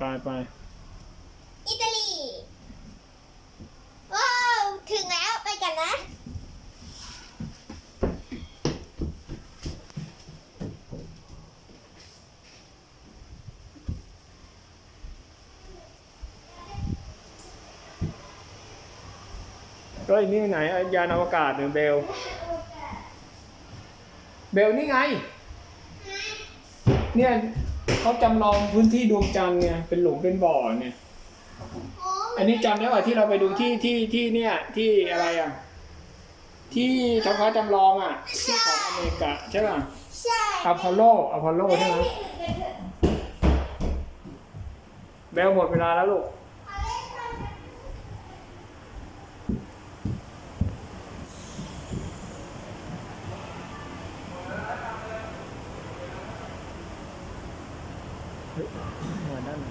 ไปอิตาลีว้าวถึงแล้วไปกันนะก็อีกนี่ไหนยานอวกาศหรือเบล เบลนี่ไง เนี่ย เขาจำลองพื้นที่ดวงจันทร์ไงเป็นหลุมเป็นบ่อเนี่ยโอ้อันนี้จำได้ว่าที่เราไปดูที่ที่ที่เนี่ยที่อะไรอะ ที่ท้องฟ้าจำลองอะที่ของอเมริกาใช่ป่ะใช่อพอลโลอพอลโลใช่ไหมเบลหมดเวลาแล้วลูก เฮ้ยมาด้านไหน